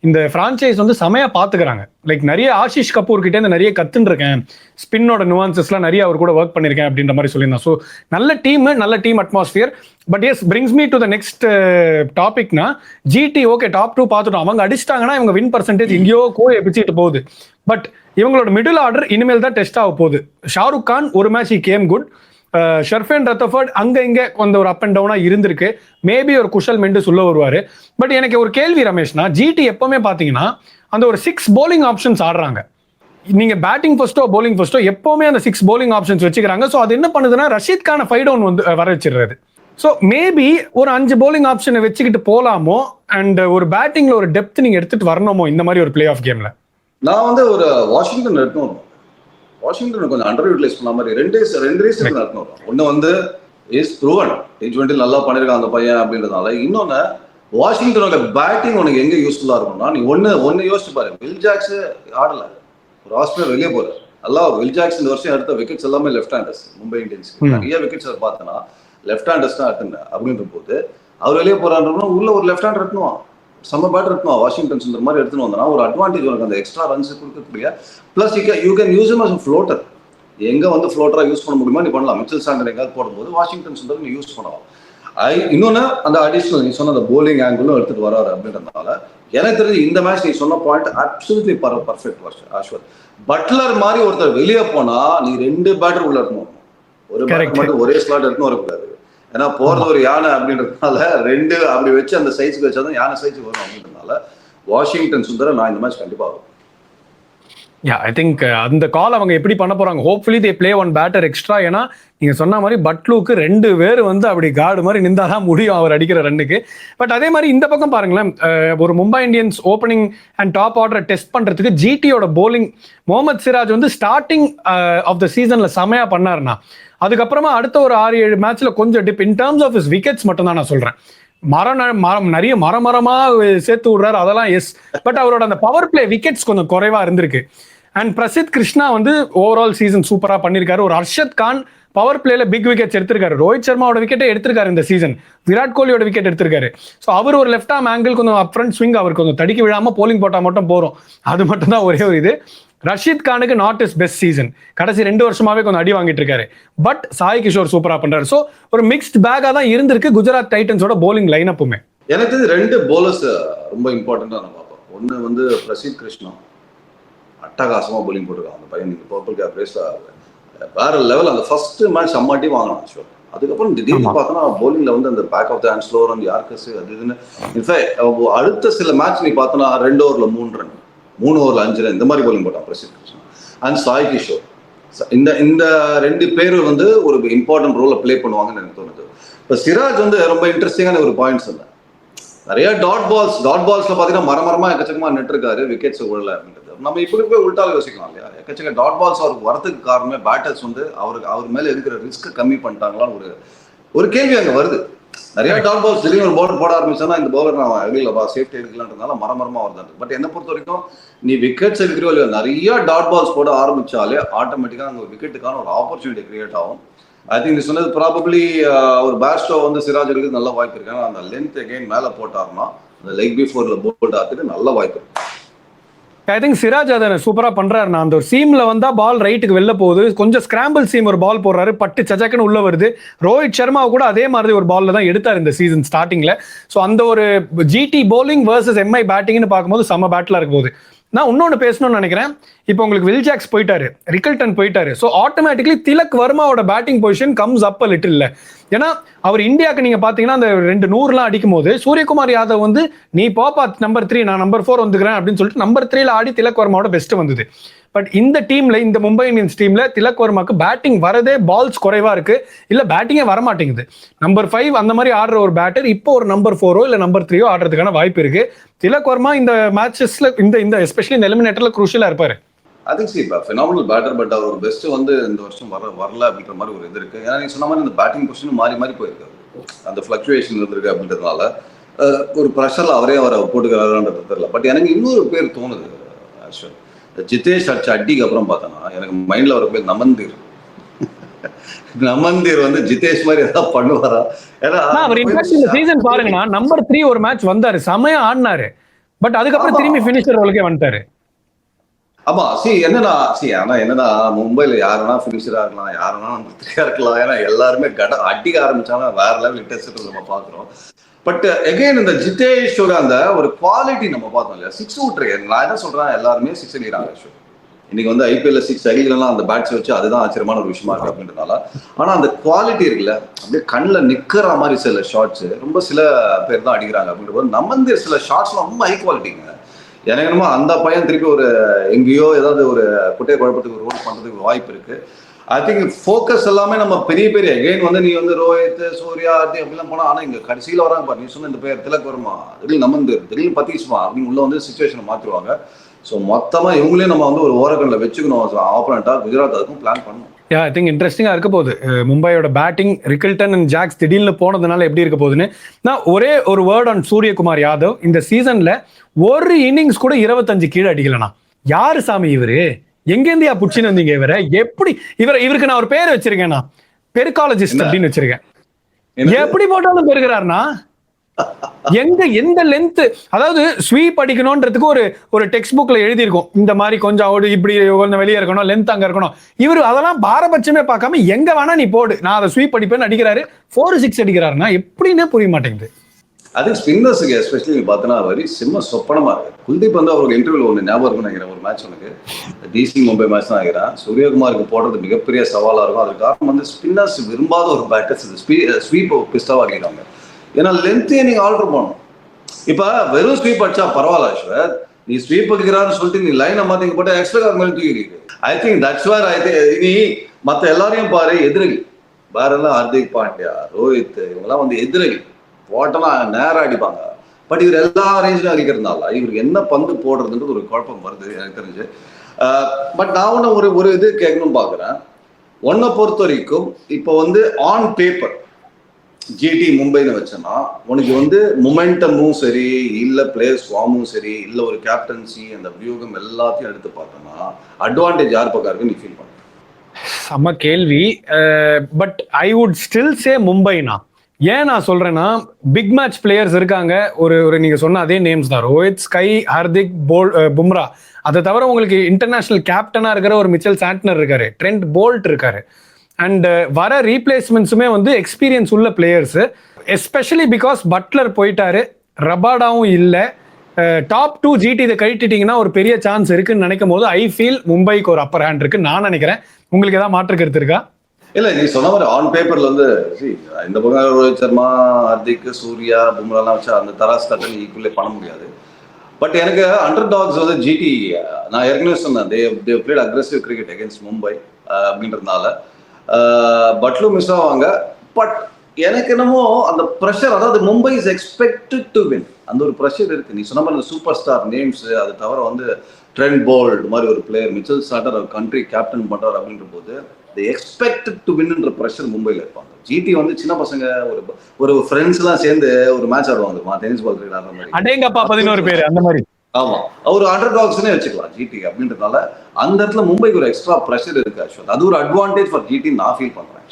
இந்த பிரான்ச்சைஸ் வந்து செமையா பாத்துக்கிறாங்க. லைக் நிறைய ஆஷிஷ் கபூர் கிட்ட இருந்து நிறைய கத்துன்னு இருக்கேன் ஸ்பின்னோட நுவான்சஸ்லாம் நிறைய அவர் கூட ஒர்க் பண்ணிருக்கேன் அப்படின்ற மாதிரி சொல்லியிருந்தான் ஸோ நல்ல டீம் நல்ல team atmosphere but yes brings me to the next டாபிக்னா GT okay top two பார்த்துட்டோம் அவங்க அடிச்சிட்டாங்கன்னா இவங்க வின் பர்சன்டேஜ் எங்கேயோ கோ பிச்சுட்டு போகுது. பட் இவங்களோட மிடில் ஆர்டர் இனிமேல் தான் டெஸ்ட் ஆக போகுது. ஷாருக் கான் ஒரு match game good Sherfane Rutherford அங்க இங்க கொஞ்சம் ஒரு அப் அண்ட் டவுனா இருந்திருக்கு. மேபி ஒரு குஷல் மெண்டு சொல்ல வருவாரு. பட் எனக்கு ஒரு கேள்வி ரமேஷ்னா ஜிடி எப்பவுமே பாத்தீங்கன்னா அந்த ஒரு சிக்ஸ் போலிங் ஆப்ஷன்ஸ் ஆடுறாங்க. நீங்க பேட்டிங் ஃபர்ஸ்டோ போலிங் ஃபர்ஸ்டோ எப்பவுமே அந்த சிக்ஸ் போலிங் ஆப்ஷன்ஸ் வச்சுக்கிறாங்க. ஸோ அது என்ன பண்ணுதுன்னா ரஷீத் கான ஃபைவ் டவுன் வந்து வர வச்சிடுறது. ஸோ மேபி ஒரு அஞ்சு போலிங் ஆப்ஷனை வச்சுக்கிட்டு போலாமோ அண்ட் ஒரு பேட்டிங்ல ஒரு டெப்த் நீங்க எடுத்துட்டு வரணுமோ இந்த மாதிரி ஒரு பிளே ஆஃப் கேம்ல நான் வந்து ஒரு வாஷிங்டன் எடுத்துன்னு வாஷிங்டன் கொஞ்சம் அண்டர் யூட்டிலைஸ் பண்ண மாதிரி ரெண்டு ரெண்டு ரீசன் வரும் ஒன்னு வந்து இஸ் ப்ரூவன் டி டுவெண்ட்டி நல்லா பண்ணிருக்கான் அந்த பையன் அப்படின்றதுனால இன்னொன்னு வாஷிங்டனோட பேட்டிங் உனக்கு எங்க யூஸ்ஃபுல்லா இருக்கும்னா நீ ஒன்னு ஒன்னு யோசிச்சு பாரு. வில் ஜாக்ஸ் ஆடல. ஒரு ஆஸ்திரேலியா வெளியே போற. நல்லா வில் ஜாக்ஸ் இந்த வருஷம் எடுத்த விக்கெட்ஸ் எல்லாமே லெஃப்ட் ஹேண்டர்ஸ் மும்பை இந்தியன்ஸ். நிறைய விக்கெட்ஸ் பார்த்தனா லெஃப்ட் ஹேண்டர்ஸ் தான் எடுத்துங்க அப்படின்ற போது அவர் வெளியே போறான்றப்போ உள்ள ஒரு லெஃப்ட் ஹேண்டர் எடுத்துனுவான் செம்ம பேட்டர் எடுத்துனுவான் வாஷிங்டன் சுந்தர் மாதிரி எடுத்துன்னு வந்தனா. ஒரு அட்வான்டேஜ் உனக்கு அந்த எக்ஸ்ட்ரா ரன்ஸ் கொடுக்கக்கூடிய. Plus you you can use as floater எங்க வந்து ஃப்ளோட்டரா யூஸ் பண்ண முடியுமா நீ பண்ணலாம். மிச்சல் சாண்டர் எங்காவது போடும்போது வாஷிங்டன் சுந்தர் நீ யூஸ் பண்ணலாம். ஐ இன்னொன்னு அந்த அடிஷனல் நீ சொன்ன அந்த போலிங் ஆங்கிளும் எடுத்துட்டு வராரு அப்படின்றதுனால எனக்கு தெரிஞ்சு இந்த மேட்ச் நீ சொன்ன பாயிண்ட் அப்சல்யூட்லி பர்ஃபெக்ட் வாஷ் ஆஷ்வர் பட்லர் மாதிரி ஒருத்தர் வெளியே போனா நீ ரெண்டு பேட்டர் உள்ள இருக்கணும். ஒரு. பேட்டர் மட்டும் ஒரே ஸ்லாட் எடுத்துன்னு வரக்கூடாது. ஏன்னா போறது ஒரு யானை அப்படின்றதுனால ரெண்டு அப்படி வச்சு அந்த சைஸ்க்கு வச்சாதான் யானை சைஸ்க்கு வரும் அப்படின்றதுனால வாஷிங்டன் சுந்தர நான் இந்த மேட்ச் கண்டிப்பா வரும். யா ஐ திங்க் அந்த கால் அவங்க எப்படி பண்ண போறாங்க? Hopefully they play one batter extra ஏன்னா நீங்க சொன்ன மாதிரி பட்லூக்கு ரெண்டு பேர் வந்து அப்படி கார்டு மாதிரி நின்றாதான் முடியும் அவர் அடிக்கிற ரன்னுக்கு. பட் அதே மாதிரி இந்த பக்கம் பாருங்களேன் அஹ், ஒரு Mumbai Indians opening and top order test பண்றதுக்கு ஜிடியோட bowling முகமது சிராஜ் வந்து ஸ்டார்டிங் ஆஃப் த சீசன்ல செமையா பண்ணாருன்னா அதுக்கப்புறமா அடுத்த ஒரு ஆறு ஏழு மேட்ச்ல கொஞ்சம் dip in terms of is wickets மட்டும் தான் நான் சொல்றேன். மரம் ந- மரம் நிறைய மரம் மரமா சேர்த்து விடுறாரு அதெல்லாம் எஸ் பட் அவரோட அந்த பவர் பிளே விக்கெட்ஸ் கொஞ்சம் குறைவா இருந்திருக்கு. அண்ட் பிரசித் கிருஷ்ணா வந்து ஓவரால் சீசன் சூப்பரா பண்ணிருக்காரு. ஒரு அர்ஷத் கான் பவர் பிளேல பிக் விக்கெட்ஸ் எடுத்திருக்காரு. ரோஹித் சர்மாவோட விக்கெட்டே எடுத்திருக்காரு இந்த சீசன் விராட் கோலியோட விக்கெட் எடுத்திருக்காரு. ஸோ அவர் ஒரு லெஃப்ட் ஆம் ஆங்கிள் கொஞ்சம் அப் ஃப்ரண்ட் ஸ்விங் அவர் கொஞ்சம் தடிக்க விழாம போலிங் போட்டால் மட்டும் போகிறோம் அது மட்டும் தான் ஒரே ஒரு இது. ரஷீத் கானுக்கு நாட் இஸ் பெஸ்ட் சீசன் கடைசி ரெண்டு வருஷமாவே கொஞ்சம் அடி வாங்கிட்டு இருக்காரு. பட் சாய் கிஷோர் சூப்பரா பண்றாரு. ஸோ ஒரு மிக்ஸ்ட் பேக்கா தான் இருந்திருக்கு குஜராத் டைட்டன்ஸோட bowling லைனப்புமே எனக்கு தெரிஞ்சு ரெண்டு போலர்ஸ் ரொம்ப இம்பார்ட்டண்டா நான் பார்ப்போம். ஒன்னு வந்து பிரசீத் கிருஷ்ணா. அட்டகாசமா bowling போட்டிருக்கான். அந்த பையன் நீங்க பர்பிள் கேப் ரேஸ்ல வேற லெவல் அந்த ஃபர்ஸ்ட் மேட்ச் அம்மாட்டி வாங்கினான் ஷோ அதுக்கப்புறம் திடீர்னு. பார்த்தோன்னா bowlingல வந்து அந்த back of the hand slower அந்த யார்கஸ் அது இதுன்னு. இன்ஃபேக்ட் அடுத்த சில மேட்ச் நீ பார்த்தோன்னா ரெண்டு ஓவர்ல மூணு ரன் மூணு ஓவர்ல அஞ்சு ரன் இந்த மாதிரி போலிங் போட்டான் பிரசித் கிருஷ்ணா. அண்ட் சாய் கிஷோர். இந்த இந்த ரெண்டு பேர் வந்து ஒரு இம்பார்ட்டன்ட் ரோலை ப்ளே பண்ணுவாங்கன்னு எனக்கு தோணுது. இப்போ சிராஜ் வந்து ரொம்ப இன்ட்ரெஸ்டிங்கான ஒரு பாயிண்ட்ஸ் இல்லை. நிறைய டாட் பால்ஸ் டாட் பால்ஸ்ல பாத்தீங்கன்னா மரமரமா எக்கச்சக்கமா நின்றுருக்காரு விக்கெட்ஸ் விடல அப்படின்றது. நம்ம இப்படி போய் உள்டால யோசிக்கலாம் இல்லையா? எக்கச்சக்க டாட் பால்ஸ் அவருக்கு வரதுக்கு காரணமே பேட்டர்ஸ் வந்து அவருக்கு அவர் மேல இருக்கிற ரிஸ்க் கம்மி பண்ணிட்டாங்களான்னு ஒரு ஒரு கேள்வி அங்க வருது. நிறைய டாட் பால்ஸ் திடீர்னு ஒரு பவுலர் போட ஆரம்பிச்சானா இந்த பவுலர் நான் எடுக்கலப்பா சேஃப்டி எடுக்கலான்றதுனால மரமரமா வருது பட் என்ன பொறுத்த வரைக்கும் நீ விக்கெட்ஸ் எடுக்கிறோ இல்லையோ நிறைய டாட் பால்ஸ் போட ஆரம்பிச்சாலே ஆட்டோமேட்டிக்கா அங்க விக்கெட்டுக்கான ஒரு ஆப்பர்ச்சுனிட்டி கிரியேட் ஆகும். ஐ திங்க் நீ சொன்னது ப்ராபப்ளி ஒரு பேட்ஸ்டோ வந்து சிராஜ் எடுக்கிறது நல்ல வாய்ப்பு இருக்கு. அந்த லென்த் அகைன் மேல போட்டாருன்னா அந்த லெக் பிஃபோர்ல போல்ட் ஆகிறதுக்கு நல்ல வாய்ப்பு இருக்கு. ஐ திங்க் சிராஜ் அதை சூப்பராக பண்ணுறாரு நான் அந்த ஒரு சீமில் வந்தால் பால் ரைட்டுக்கு வெளில போகுது. கொஞ்சம் ஸ்கிராம்பிள் சீம் ஒரு பால் போடுறாரு. பட்டு சஜக்குன்னு உள்ளே வருது. ரோஹித் சர்மா கூட அதே மாதிரி ஒரு பால்ல தான் எடுத்தார் இந்த சீசன் ஸ்டார்டிங்கில் ஸோ அந்த ஒரு ஜிடி போலிங் வர்சஸ் எம்ஐ பேட்டிங்னு பார்க்கும்போது செம்ம பேட்டில் இருக்கும் போகுது. நான் இன்னொன்று பேசணும்னு நினைக்கிறேன். இப்போ உங்களுக்கு வில்ஜாக்ஸ் போயிட்டாரு. ரிக்கல்டன் போயிட்டாரு. So automatically Tilak வர்மாவோட batting position comes up little இல்லை ஏன்னா அவர் இந்தியாவுக்கு நீங்க பாத்தீங்கன்னா அந்த ரெண்டு நூறுலாம் அடிக்கும் போது சூரியகுமார் யாதவ் வந்து நீ போப்பா நம்பர் த்ரீ நான் நம்பர் ஃபோர் வந்துக்கிறேன் அப்படின்னு சொல்லிட்டு நம்பர் த்ரீல ஆடி திலக் வர்மாவோட பெஸ்ட் வந்தது. பட் இந்த டீம்ல இந்த மும்பை இந்தியன்ஸ் டீம்ல திலக் வர்மாக்கு பேட்டிங் வரதே பால்ஸ் குறைவா இருக்கு. இல்ல பேட்டிங்கே வர மாட்டேங்குது நம்பர் ஃபைவ் அந்த மாதிரி ஆடுற ஒரு பேட்டர் இப்போ ஒரு நம்பர் ஃபோரோ இல்ல நம்பர் த்ரீயோ ஆடுறதுக்கான வாய்ப்பு இருக்கு. திலக் வர்மா இந்த மேட்சஸ்ல இந்த இந்த எஸ்பெஷலி இந்த எலிமினேட்டர்ல குரூஷியலா இருப்பாரு. I think he's phenomenal batter but our best வந்து இந்த வருஷம் வர வரல அப்படின்ற மாதிரி ஒரு இது இருக்கு. ஏன்னா நீங்க சொன்ன மாதிரி இந்த பேட்டிங் பொசிஷன் மாறி மாறி போயிருக்கு. அந்த ஃபிளக்சுவேஷன் இருந்திருக்கு அப்படின்றதுனால ஒரு ப்ரெஷர்ல அவரே அவரை போட்டுக்கிறாருன்றது தெரியல. பட் எனக்கு இன்னொரு பேர் தோணுது இந்த ஜிதேஷ் அடிச்ச அடிக்கு அப்புறம் பார்த்தோன்னா எனக்கு மைண்ட்ல வர பேர் நமந்தீர். நமந்தீர் வந்து ஜிதேஷ் மாதிரி ஏதாவது பண்ணுவாரா? ஏன்னா அவர் இன்ஃபேக்ட் இந்த சீசன் பாருங்கன்னா நம்பர் த்ரீ ஒரு மேட்ச் வந்தாரு செமையா ஆடினாரு. பட் அதுக்கப்புறம். திரும்பி ஃபினிஷர் ரோலுக்கே வந்துட்டாரு. ஆமா சி என்னன்னா சி ஆனா என்னன்னா மும்பைல யாருன்னா பினிஷரா இருக்கலாம் யாருன்னா த்ரீயா இருக்கலாம் ஏன்னா எல்லாருமே கட அடிக்க ஆரம்பிச்சாலும் வேற லெவல் டெஸ்ட் நம்ம பாக்குறோம் பட் எகைன் இந்த ஜிதேஷோட அந்த ஒரு குவாலிட்டி நம்ம பார்த்தோம் இல்லையா? சிக்ஸ் அவுட்ரு நான் என்ன சொல்றேன்? எல்லாருமே சிக்ஸ் அடிக்கிறாங்க இன்னைக்கு வந்து ஐபிஎல்ல சிக்ஸ் அடிக்கலாம் அந்த பேட்ஸ் வச்சு அதுதான் ஆச்சரியமான ஒரு விஷயமா இருக்கு அப்படின்றதுனால. ஆனா அந்த குவாலிட்டி இருக்குல்ல அப்படியே கண்ணில் நிக்கிற மாதிரி சில ஷார்ட்ஸ் ரொம்ப சில பேர் தான் அடிக்கிறாங்க அப்படின்ற போது நம்ம வந்து சில ஷார்ட்ஸ்லாம் ரொம்ப ஹை குவாலிட்டிங்க எனக்கு என்னமோ அந்த பையன் திருப்பி ஒரு எங்கேயோ ஏதாவது ஒரு குட்டையை குழப்பத்துக்கு ஒரு ரோல் பண்றதுக்கு வாய்ப்பு இருக்கு. ஐ திங்க் ஃபோக்கஸ் எல்லாமே நம்ம பெரிய பெரிய எகைன் வந்து நீ வந்து ரோஹித் சூர்யா ஹார்திக் அப்படிலாம் போனால் ஆனால் இங்கே கடைசியில் வராங்க பாரு நீ சொன்ன இந்த பேர் திலக் வர்மா திடீர்னு நமந்து திடீர்னு பத்தீஸ்மா அப்படின்னு உள்ள வந்து சுச்சுவேஷனை மாற்றுவாங்க ஸோ மொத்தமாக இவங்களே நம்ம வந்து ஒரு ஓரக்கண்ணில் வச்சுக்கணும் ஆப்பனண்ட்டாக குஜராத் அதுக்கும் பிளான் பண்ணணும். யா ஐ திங்க் இன்ட்ரெஸ்டிங்கா இருக்க போகுது. மும்பையோட பேட்டிங் ரிக்கில்டன் அண்ட் ஜாக்ஸ் திடீர்னு போனதுனால எப்படி இருக்க போகுதுன்னு. நான் ஒரே ஒரு வேர்ட் ஆன் சூரியகுமார் யாதவ். இந்த சீசன்ல ஒரு இன்னிங்ஸ் கூட இருபத்தஞ்சு கீழே அடிக்கலனா யாரு சாமி இவரு? எங்கேந்தியா புடிச்சின்னு வந்தீங்க இவரை? எப்படி? இவர் இவருக்கு நான் ஒரு பேர் வச்சிருக்கேன்னா பெருகாலஜிஸ்ட் என்ன? அப்படின்னு வச்சிருக்கேன்? எப்படி போட்டாலும் பெருகிறாருனா எங்க எந்த லென்த் அதாவது ஸ்வீப் அடிக்கணும்ன்றதுக்கு ஒரு ஒரு டெக்ஸ்ட் புக்ல எழுதியிருக்கும். இந்த மாதிரி கொஞ்சம் அவுட் இப்படி கொஞ்சம் வெளியே இருக்கணும் லென்த் அங்க இருக்கணும். இவர் அதெல்லாம் பாரபட்சமே பார்க்காம எங்க வேணா நீ போடு. நான் அதை ஸ்வீப் அடிப்பேன்னு அடிக்கிறாரு. ஃபோர் சிக்ஸ் அடிக்கிறாருன்னா எப்படின்னே புரிய மாட்டேங்குது. அது ஸ்பின்னர்ஸுக்கு எஸ்பெஷலி நீ பார்த்தனா வெரி சிம்ம சொப்பனமா இருக்கு. குல்தீப் வந்து அவருக்கு இன்டர்வியூ ஒன்று ஞாபகம் இருக்குன்னு நினைக்கிறேன். ஒரு மேட்ச் உனக்கு. டிசி மும்பை மேட்ச் தான் ஆகிறான் சூரியகுமாருக்கு போடுறது மிகப்பெரிய சவாலாக இருக்கும். அதுக்கு காரணம் வந்து ஸ்பின்னர்ஸ் விரும்பாத ஒரு பேட்டர்ஸ் ஸ்வீப் பிஸ்டாவா ஆக்கிடுவாங்க ஏன்னா லென்த்தையே நீங்க ஆல்டர் பண்ணணும். இப்ப வெறும் ஸ்வீப் அடிச்சா பரவாயில்ல ஈஸ்வர் நீ ஸ்வீப் அடிக்கிறான்னு சொல்லிட்டு நீ லைனை மாத்தி இங்க போட்டு எக்ஸ்ட்ரா கார் மேலே தூக்கிருக்கு I think that's where I think நீ மத்த எல்லாரையும் பாரு எதிரிகள் வேற எல்லாம் ஹார்திக் பாண்டியா ரோஹித் இவங்கெல்லாம் வந்து எதிரிகள் போட்டெல்லாம் நேரம் அடிப்பாங்க. பட் இவர் எல்லா ரேஞ்சிலும் அடிக்கிறதுனால இவருக்கு என்ன பந்து போடுறதுன்றது ஒரு குழப்பம் வருது எனக்கு தெரிஞ்சு. பட் நான் ஒன்று ஒரு ஒரு இது கேட்கணும் பார்க்குறேன். ஒன்றை பொறுத்த வரைக்கும் இப்போ வந்து ஆன் பேப்பர் ஜிடி மும்பைன்னு வச்சேன்னா உனக்கு வந்து மொமெண்டமும் சரி இல்ல பிளேயர்ஸ் ஃபார்மும் சரி இல்ல ஒரு கேப்டன்சி அந்த வியூகம் எல்லாத்தையும் எடுத்து பார்த்தோம்னா அட்வான்டேஜ் யார் பக்கம் இருக்கு நீ ஃபீல் பண்ண. செம்ம கேள்வி. But I would still say மும்பைனா ஏன் நான் சொல்றேன்னா பிக் மேட்ச் பிளேயர்ஸ் இருக்காங்க. ஒரு ஒரு நீங்க சொன்ன அதே நேம்ஸ் தான். ரோஹித் ஸ்கை ஹார்திக் போல் பும்ரா அதை தவிர உங்களுக்கு இன்டர்நேஷனல் கேப்டனா இருக்கிற ஒரு மிச்சல் சாண்ட்னர் இருக்காரு. ட்ரெண்ட் போல்ட் இருக்காரு. அண்ட் uh, வர ரீப்ளேஸ்மெண்ட்ஸுமே வந்து எக்ஸ்பீரியன்ஸ் உள்ள பிளேயர்ஸு எஸ்பெஷலி பிகாஸ் பட்லர் போயிட்டாரு. ரபாடாவும் இல்லை. டாப் டூ ஜிடி இதை கழட்டிட்டீங்கன்னா ஒரு பெரிய சான்ஸ் இருக்குன்னு நினைக்கும் போது ஐ ஃபீல் மும்பைக்கு ஒரு அப்பர் ஹேண்ட் இருக்கு நான் நினைக்கிறேன். உங்களுக்கு ஏதாவது மாற்று கருத்து இருக்கா? இல்ல நீ சொன்ன மாதிரி ஆன் பேப்பர்ல வந்து இந்த பக்கம் ரோஹித் சர்மா ஹர்திக் சூர்யா பும்ராலாம் வச்சா அந்த தராஸ் தட்டை ஈக்குவலே பண்ண முடியாது. பட் எனக்கு அண்டர் டாக்ஸ் வந்து ஜிடி நான் ஏற்கனவே சொன்னேன் they they played aggressive cricket against Mumbai அப்படின்றதுனால. பட்லு மிஸ் ஆவாங்க. பட் எனக்கு என்னமோ அந்த ப்ரெஷர் அதாவது Mumbai is expected to win அந்த ஒரு ப்ரெஷர் இருக்கு. நீ சொன்ன மாதிரி அந்த சூப்பர் ஸ்டார் நேம்ஸ் அது தவிர வந்து ட்ரெண்ட் போல்ட் மாதிரி ஒரு பிளேயர் மிச்சல் சாட்டர் அவர் கண்ட்ரி கேப்டன் பண்றார் அப்படின்ற போது தி எக்ஸ்பெக்டட் டு வின்ன்ற ப்ரெஷர் மும்பையில் இருப்பாங்க. ஜிடி வந்து சின்ன பசங்க ஒரு ஒரு ஃப்ரெண்ட்ஸ் எல்லாம் சேர்ந்து ஒரு மேட்ச் ஆடுவாங்க டென்னிஸ் பால் கிரிக்கெட் ஆடுற மாதிரி. அடேங்கப்பா பதினோரு பேர் அந்த மாதிரி. ஆமா. அவர் அண்டர் டாக்ஸ்னே வச்சுக்கலாம் ஜிடி அப்படின்றதால அந்த இடத்துல மும்பைக்கு ஒரு எக்ஸ்ட்ரா ப்ரெஷர் இருக்கு அஸ்வத். அது ஒரு அட்வான்டேஜ் ஃபார் ஜிடி நான் ஃபீல் பண்றேன்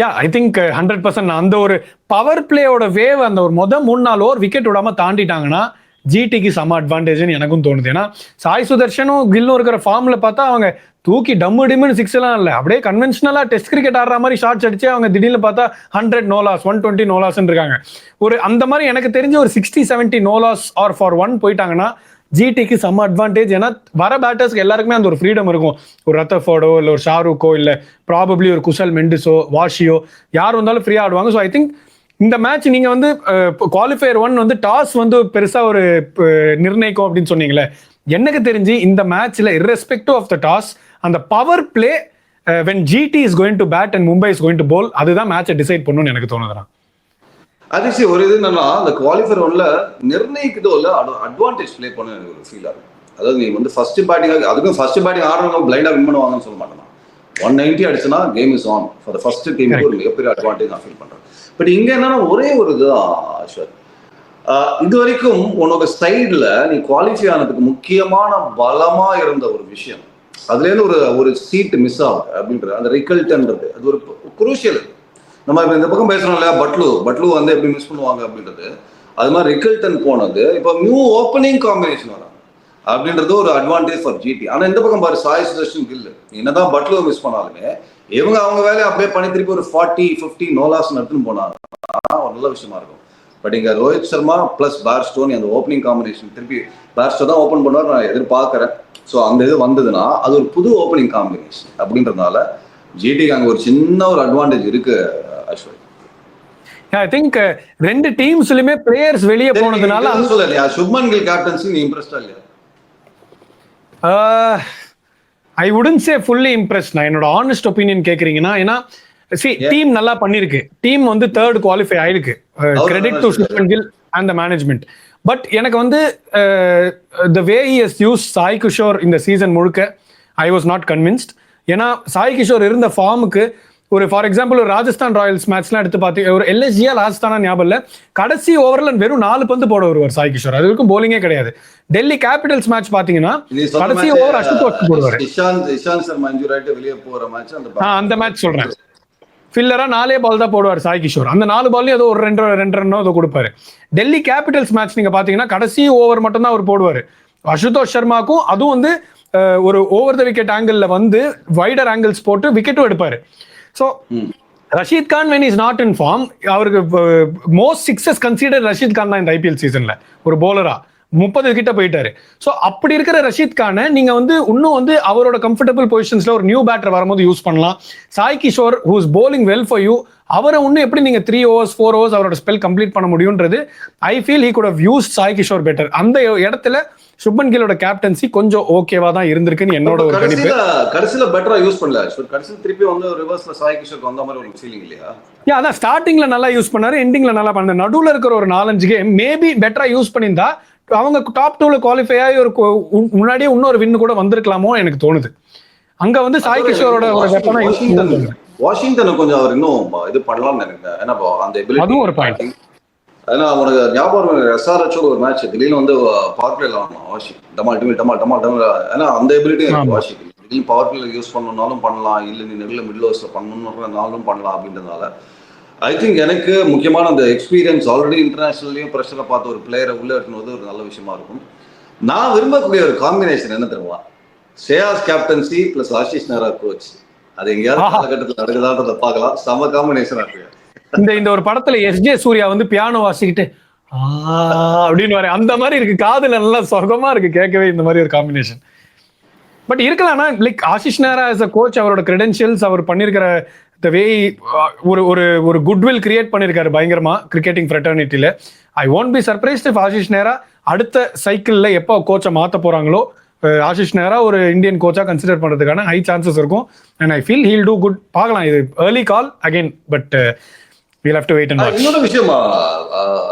yeah I think hundred percent அந்த ஒரு பவர் பிளேயோட வேவ் அந்த ஒரு மொத மூணு நாள் ஓவர் விக்கெட் விடாம தாண்டிட்டாங்கன்னா ஜிடிக்கு செம அட்வான்டேஜ்னு எனக்கும் தோணுது. ஏன்னா சாய் சுதர்ஷனும் கில்லும் இருக்கிற ஃபார்ம்ல பார்த்தா அவங்க தூக்கி டம்மு டிம்னு சிக்ஸ் எல்லாம் இல்லை. அப்படியே கன்வென்ஷனலா டெஸ்ட் கிரிக்கெட் ஆடுற மாதிரி ஷார்ட்ஸ் அடிச்சு அவங்க திடீர்னு பார்த்தா hundred no loss one twenty no loss இருக்காங்க. ஒரு அந்த மாதிரி எனக்கு தெரிஞ்ச ஒரு sixty seventy no loss or for one போயிட்டாங்கன்னா ஜிடிக்கு செம்ம அட்வான்டேஜ் ஏன்னா வர பேட்டர்ஸ்க்கு எல்லாருக்குமே அந்த ஒரு ஃப்ரீடம் இருக்கும். ஒரு ரத்தஃபோர்டோ இல்லை ஒரு ஷாருக்கோ இல்லை ப்ராபப்ளி ஒரு குசல் மெண்டிஸோ வாஷியோ யார் வந்தாலும் ஃப்ரீயாக ஆடுவாங்க. ஸோ ஐ திங்க் இந்த மேட்ச் நீங்க வந்து குவாலிஃபயர் ஒன் வந்து டாஸ் வந்து பெருசா ஒரு நிர்ணயிக்கும் அப்படின்னு சொன்னீங்களே. எனக்கு தெரிஞ்சு இந்த மேட்ச்ல irrespective ஆஃப் த டாஸ் அந்த power play when GT is going to bat and Mumbai is going to bowl அதுதான் மேட்சை டிசைட் பண்ணுன்னு எனக்கு தோணுதுண்ணா அதிசி ஒரு இது என்னன்னா அந்த குவாலிஃபயர் ஒன்ல நிர்ணயிக்குதோ இல்ல அட்வான்டேஜ் ப்ளே பண்ண எனக்கு ஒரு ஃபீல் ஆகும் அதாவது நீ வந்து ஃபர்ஸ்ட் பேட்டிங் அதுக்கும் ஃபர்ஸ்ட் பேட்டிங் ஆடுறவங்க பிளைண்டா வின் பண்ணுவாங்கன்னு சொல்ல மாட்டேன் one ninety அடிச்சுனா game is on for first டீமுக்கு ஒரு மிகப்பெரிய அட்வான்டேஜ் நான் ஃபீல் பண்றேன். பட் இங்க என்னன்னா ஒரே ஒரு இதுதான் அஸ்வர் ஆஹ் இது வரைக்கும் உன்னோட சைடுல நீ குவாலிஃபை ஆனதுக்கு முக்கியமான பலமா இருந்த ஒரு விஷயம். அதுல இருந்து ஒரு ஒரு சீட் மிஸ் ஆகுது அப்படின்றது அந்த ரிகல்ட்ன்றது அது ஒரு குரூஷியல் நம்ம இப்போ இந்த பக்கம் பேசுறோம் இல்லையா? பட்லு. பட்லு வந்து எப்படி மிஸ் பண்ணுவாங்க அப்படின்றது. அது மாதிரி ரிகல்டன் போனது. இப்போ நியூ ஓப்பனிங் காம்பினேஷன் வராங்க அப்படின்றது ஒரு அட்வான்டேஜ் ஃபார் ஜிடி ஆனால் இந்த பக்கம் பாரு சாய் சுதர்ஷன் கில் என்னதான் பட்லு மிஸ் பண்ணாலுமே இவங்க அவங்க வேலையை அப்படியே பண்ணி திருப்பி ஒரு ஃபார்ட்டி ஃபிஃப்டி நோலாஸ் எடுத்துன்னு போனாங்க ஒரு நல்ல விஷயமா இருக்கும். பட் இங்க ரோஹித் சர்மா பிளஸ் பேர்ஸ்டோனி அந்த ஓப்பனிங் காம்பினேஷன் திருப்பி பேர்ஸ்டோ தான் ஓப்பன் பண்ணுவார் நான் எதிர்பார்க்கறேன். ஸோ அந்த இது வந்ததுன்னா அது ஒரு புது ஓப்பனிங் காம்பினேஷன் அப்படின்றதுனால ஜிடிக்கு அங்க ஒரு சின்ன ஒரு அட்வான்டேஜ் இருக்கு அஸ்வத் ஐ திங்க் ரெண்டு டீம்ஸ்லயுமே பிளேயர்ஸ் வெளியே போனதுனால சொல்லலையா? சுப்மன் கில் கேப்டன்சி நீ இம்ப்ரெஸ்டா இல்லையா? ஐ உடன் சே ஃபுல்லி இம்ப்ரெஸ் நான் என்னோட ஆனஸ்ட் ஒப்பீனியன் கேக்குறீங்கன்னா ஏன்னா சி டீம் நல்லா பண்ணிருக்கு. டீம் வந்து தேர்ட் குவாலிஃபை ஆயிருக்கு. Credit to Shubman Gill and the management but எனக்கு வந்து the way is use Sai Kishore இந்த சீசன் முழுக்க ஐ வாஸ் நாட் கன்வின்ஸ்ட் ஏன்னா சாய் கிஷோர் இருந்த ஃபார்முக்கு ஒரு ஃபார் எக்ஸாம்பிள் ஒரு ராஜஸ்தான் ராயல்ஸ் மேட்ச்லாம் எடுத்து பார்த்தீங்க ஒரு எல்எஸ்ஜியா ராஜஸ்தானா ஞாபகம் இல்ல. கடைசி ஓவர்ல வெறும் நாலு பந்து போட வருவார் சாய் கிஷோர். அது வரைக்கும் போலிங்கே கிடையாது. டெல்லி கேபிட்டல்ஸ் மேட்ச் பாத்தீங்கன்னா கடைசி ஓவர் அசுதோஷ் போடுவாரு. அந்த மேட்ச் சொல்றேன். ஃபில்லரா நாலே பால் தான் போடுவார் சாய் கிஷோர். அந்த நாலு பால்லையும் ஏதோ ஒரு ரெண்டு ரெண்டு ரன்னோ ஏதோ கொடுப்பாரு. டெல்லி கேபிட்டல்ஸ் மேட்ச் நீங்க பாத்தீங்கன்னா கடைசி ஓவர் மட்டும் தான் அவர் போடுவாரு. அசுதோஷ் சர்மாக்கும் அதுவும் வந்து ஒரு ஓவர் த விக்கெட் ஆங்கிள் வந்து வைடர் ஆங்கிள்ஸ் போட்டு விக்கெட்டும் எடுப்பாரு. So Rashid Khan when is not in form அவருக்கு most sixes consider Rashid Khan தான் இந்த ஐபிஎல் சீசன்ல ஒரு போலரா முப்பது கிட்ட போயிட்டாரு. ஸோ அப்படி இருக்கிற ரஷீத் கானை நீங்க வந்து இன்னும் வந்து அவரோட கம்ஃபர்டபுள் பொசிஷன்ஸ்ல ஒரு நியூ பேட்டர் வரும்போது யூஸ் பண்ணலாம். Sai Kishore who's bowling well for you அவரை இன்னும் எப்படி நீங்க த்ரீ ஓவர்ஸ் ஃபோர் ஓவர்ஸ் அவரோட ஸ்பெல் கம்ப்ளீட் பண்ண முடியுன்றது I feel he could have use Sai Kishore better அந்த இடத்துல சுப்மன் கில்லோட கேப்டன்சி கொஞ்சம் ஓகேவா தான் இருந்திருக்குன்னு என்னோட ஒரு கணிப்பு. கடைசியில பெட்டரா யூஸ் பண்ணல. கடைசியில திருப்பி வந்து ரிவர்ஸ்ல சாய் கிஷோருக்கு வந்த மாதிரி ஒரு ஃபீலிங் இல்லையா? யா அதான் ஸ்டார்டிங்ல நல்லா யூஸ் பண்ணாரு எண்டிங்ல நல்லா பண்ணாரு. நடுவுல இருக்கிற ஒரு நாலஞ்சு கேம் மேபி பெட்டரா யூஸ் பண்ணியிருந்தா அவங்க டாப் டூல குவாலிஃபை ஆகி ஒரு முன்னாடியே இன்னொரு வின்னு கூட வந்திருக்கலாமோ எனக்கு தோணுது. அங்க வந்து சாய் கிஷோரோட ஒரு வெப்பனா யூஸ் வாஷிங்டன் கொஞ்சம் அவர் இன்னும் இது பண்ணலாம்னு நினைக்கிறேன். ஏன்னா அந்த அதுவும் ஒரு point. ஏன்னா உனக்கு ஞாபகம் எஸ்ஆர்ஹெச் ஒரு மேட்ச் திடீர்னு வந்து பவர் பிளேல வாஷிங் டமால் டிமில் டமால் டமால் டமால். ஏன்னா அந்த எபிலிட்டி. வாஷிங் திடீர்னு பவர் பிளேல யூஸ் பண்ணணும்னாலும் பண்ணலாம். இல்ல நீ நெல்ல மிடில் ஓவர்ஸ்ல பண்ணணும்னாலும் பண்ணலாம் அப்படின்றதுனால. ஐ திங்க் எனக்கு முக்கியமான அந்த எக்ஸ்பீரியன்ஸ் ஆல்ரெடி இன்டர்நேஷனல்லையும் ப்ரெஷரை பார்த்த ஒரு பிளேயரை உள்ள எடுத்துன்னு ஒரு நல்ல விஷயமா இருக்கும். நான் விரும்பக்கூடிய ஒரு காம்பினேஷன் என்ன தெரியுமா? ஷேயாஸ் கேப்டன்சி பிளஸ் ஆஷிஷ் நேரா கோச் அது எங்கேயாவது. காலகட்டத்தில் நடக்குதான்றதை பார்க்கலாம். செம காம்பினேஷனா இருக்கு. இந்த இந்த ஒரு படத்துல எஸ்ஜே சூர்யா வந்து பியானோ வாசிக்கிட்டு ஆ அப்படின்னு வர அந்த மாதிரி இருக்கு. காதுல நல்லா சுகமா இருக்கு கேட்கவே இந்த மாதிரி ஒரு combination but இருக்கலாம்னா like Ashish Nehra as a coach அவரோட கிரெடென்ஷியல்ஸ் அவர் பண்ணிருக்கிற த வே ஒரு ஒரு ஒரு குட்வில் கிரியேட் பண்ணிருக்காரு பயங்கரமா cricketing ஃப்ரெட்டர்னிட்டியில I won't be surprised if Ashish Nehra அடுத்த சைக்கிள்ல எப்போ கோச்சை மாத்த போறாங்களோ அஹ் ஆஷிஷ் நேரா ஒரு இந்தியன் கோச்சா கன்சிடர் பண்றதுக்கான ஹை சான்சஸ் இருக்கும். And I feel he'll do good பார்க்கலாம் இது early call again but we'll have to wait and இன்னொரு விஷயம்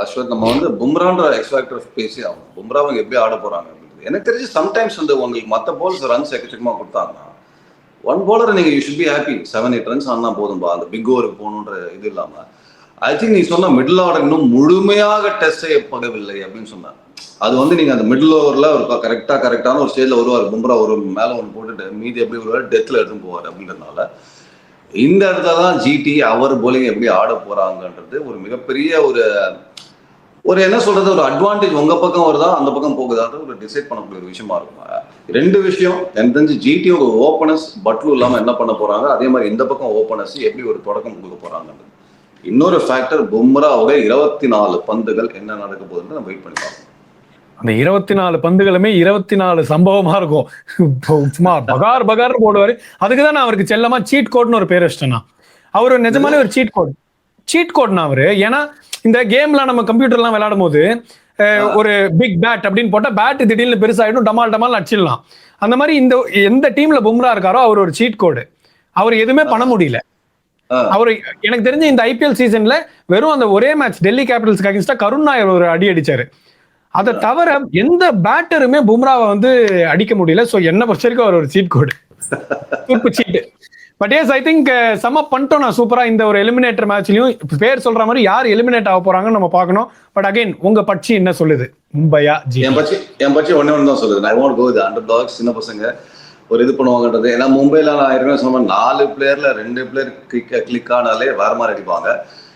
அஸ்வத் நம்ம வந்து பும்ரான்ற எக்ஸ் ஃபேக்டர் பேசி ஆகணும். பும்ரா அவங்க எப்படி ஆட போறாங்க எனக்கு தெரிஞ்சு சம்டைம்ஸ் வந்து உங்களுக்கு மத்த போல்ஸ் ரன்ஸ் எக்கச்சக்கமா கொடுத்தாங்கன்னா ஒன் போலர் நீங்க you should be happy seven eight runs ஆனா போதும்பா. அந்த பிக் ஓவருக்கு போகணுன்ற இது இல்லாம. ஐ திங்க் நீ சொன்ன மிடில் ஆர்டர் இன்னும் முழுமையாக டெஸ்ட் செய்யப்படவில்லை அப்படின்னு சொன்னேன் அது வந்து நீங்க அந்த மிடில் ஓவர்ல ஒரு கரெக்டா கரெக்டான ஒரு ஸ்டேஜ்ல வருவார். பும்ரா ஒரு மேல ஒன்று போட்டுட்டு மீதி எப்படி வருவார்? டெத்ல எடுத்துன்னு போவார் அப்படின்றதுனால. இந்த இடத்துல தான் ஜிடி அவர் போலிங் எப்படி ஆட போறாங்கன்றது ஒரு மிகப்பெரிய ஒரு ஒரு என்ன சொல்றது ஒரு அட்வான்டேஜ் உங்க பக்கம் வருதா அந்த பக்கம் போகுதான்றது ஒரு டிசைட் பண்ணக்கூடிய ஒரு விஷயமா இருக்கும். ரெண்டு விஷயம் எனக்கு தெரிஞ்சு ஜிடி ஒரு ஓப்பனஸ் பட்லு இல்லாம என்ன பண்ண போறாங்க அதே மாதிரி இந்த பக்கம் ஓப்பனஸ் எப்படி ஒரு தொடக்கம் கொடுக்க போறாங்க. இன்னொரு ஃபேக்டர் பும்ராவோட இருபத்தி நாலு பந்துகள் என்ன நடக்க போகுதுன்னு நம்ம வெயிட் பண்ணி பார்க்கணும் அந்த இருபத்தி நாலு பந்துகளுமே இருபத்தி நாலு சம்பவமா இருக்கும். சும்மா பகார் பகார் போடுவாரு. அதுக்கு தான் நான் அவருக்கு செல்லமா சீட் கோட்னு ஒரு பேர் வச்சிட்டேன் அவர் நிஜமாலே ஒரு சீட் கோட் சீட் கோட்னா அவரு. ஏன்னா இந்த கேம்ல நம்ம கம்ப்யூட்டர்லாம் விளையாடும் போது ஒரு பிக் பேட் அப்படின்னு போட்டா பேட் திடீர்னு பெருசாயிடும் டமால் டமால் அடிச்சிடலாம். அந்த மாதிரி இந்த எந்த டீம்ல பும்ரா இருக்காரோ அவர் ஒரு சீட் கோடு அவர் எதுவுமே பண்ண முடியல. அவர் எனக்கு தெரிஞ்ச இந்த ஐபிஎல் சீசன்ல வெறும் அந்த ஒரே மேட்ச் டெல்லி கேபிட்டல்ஸ்க்கு அகேன்ஸ்டா கருண் நாயர் ஒரு அடி அடிச்சாரு. அதை தவிர எந்த பேட்டருமே பும்ராவை வந்து அடிக்க முடியல. சோ என்ன பொறுத்த வரைக்கும் அவர் ஒரு cheat code cheat but yes I think செம பண்ணிட்டோம் நான் சூப்பரா இந்த ஒரு எலிமினேட்டர் மேட்ச்லயும் பேர் சொல்ற மாதிரி யார் எலிமினேட் ஆக போறாங்கன்னு நம்ம பார்க்கணும். பட் அகைன் உங்க பட்சி என்ன சொல்லுது? மும்பையா ஜி. என் பட்சி என் பட்சி ஒண்ணே ஒன்று தான் சொல்லுது. ஐ வாண்ட் கோ இது அண்டர் டாக்ஸ் சின்ன பசங்க. ஒரு இது பண்ணுவாங்கன்றது. ஏன்னா மும்பைல நான் ஏற்கனவே சொன்னேன் நாலு பிளேயர்ல ரெண்டு பிளேயர் கிளிக் கிளிக் ஆனாலே வேற மாதிரி அடிப்பாங்க.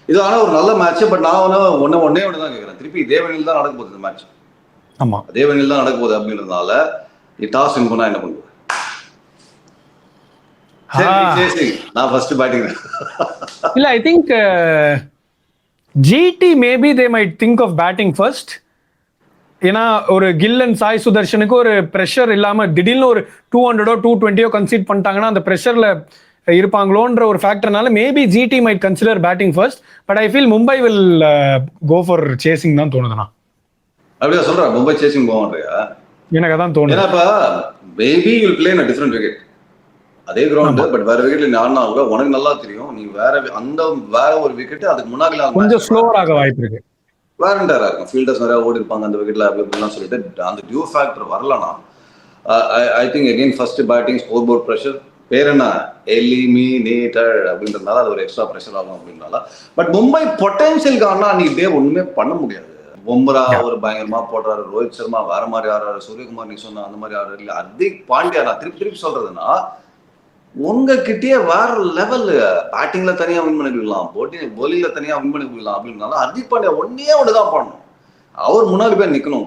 இது ஆனா ஒரு நல்ல மேட்ச் பட் நான் ஒன்று ஒன்னே ஒன்று தான் கேட்குறேன் திருப்பி தேவனில் தான் நடக்க போகுது இந்த மேட்ச் ஆமா. தேவனில் தான் நடக்க போகுது அப்படின்றதுனால டாஸ் வின் பண்ணா என்ன பண்ணுவ சரி, நீ ஆ. ஜெய்சிங். நான் ஃபர்ஸ்ட் பேட்டிங் இல்ல I think GT maybe they might think of batting first ஏன்னா ஒரு கில்லன் சாய் சுதர்ஷனுக்கு ஒரு ப்ரெஷர் இல்லாம திடீர்னு ஒரு டூ ஹண்ட்ரடோ டூ டுவெண்ட்டியோ கன்சீட் பண்ணிட்டாங்கன்னா அந்த ப்ரெஷர்ல இருப்பாங்களோன்ற ஒரு ஃபேக்டர்னால maybe GT might consider batting first but I feel Mumbai will go for chasing தான் தோணுதுண்ணா. அப்படியா சொல்ற. மும்பை சேசிங் போவான்றியா? எனக்கு அதான் தோணுது. ஏன்னா maybe you'll play different wicket அதே கிரவுண்ட் பட் வேற விக்கெட்ல நீ ஆடினா கூட உனக்கு நல்லா தெரியும். நீ வேற அந்த வேற ஒரு விக்கெட் அதுக்கு முன்னாடி கொஞ்சம் match ஸ்லோவர் ஆக வாய்ப்பு இருக்கு. வேரண்டரா இருக்கும். ஃபீல்டர்ஸ் நிறைய ஓடி இருப்பாங்க அந்த விக்கெட்ல அப்படி இப்படிலாம் சொல்லிட்டு. அந்த டியூ ஃபேக்டர் வரலனா I think again first batting scoreboard pressure பேர் என்ன? எலிமினேட்டர் அப்படின்றதுனால அது ஒரு எக்ஸ்ட்ரா ப்ரெஷர் ஆகும் அப்படின்றனால பட் மும்பை பொட்டன்ஷியல் காரணம் அன்னைக்கு டே ஒண்ணுமே பண்ண முடியாது. பொம்ரா ஒரு பயங்கரமா போடுறாரு. ரோஹித் சர்மா வேற மாதிரி ஆடுறாரு. சூரியகுமார் நீ சொன்ன அந்த மாதிரி ஆடுறாரு. இல்ல ஹர்திக் பாண்டியா நான் திருப்பி திருப்பி சொல்றதுன்னா உங்ககிட்டயே வேற லெவல் பேட்டிங்ல தனியா வின் பண்ணி கொடுக்கலாம் போட்டிங் bowling-ல தனியா வின் பண்ணி கொடுக்கலாம் அப்படின்னாலும் ஹர்திக் பாண்டியா ஒன்னே ஒன்று தான் பண்ணணும். அவர் முன்னாடி போய் நிக்கணும்.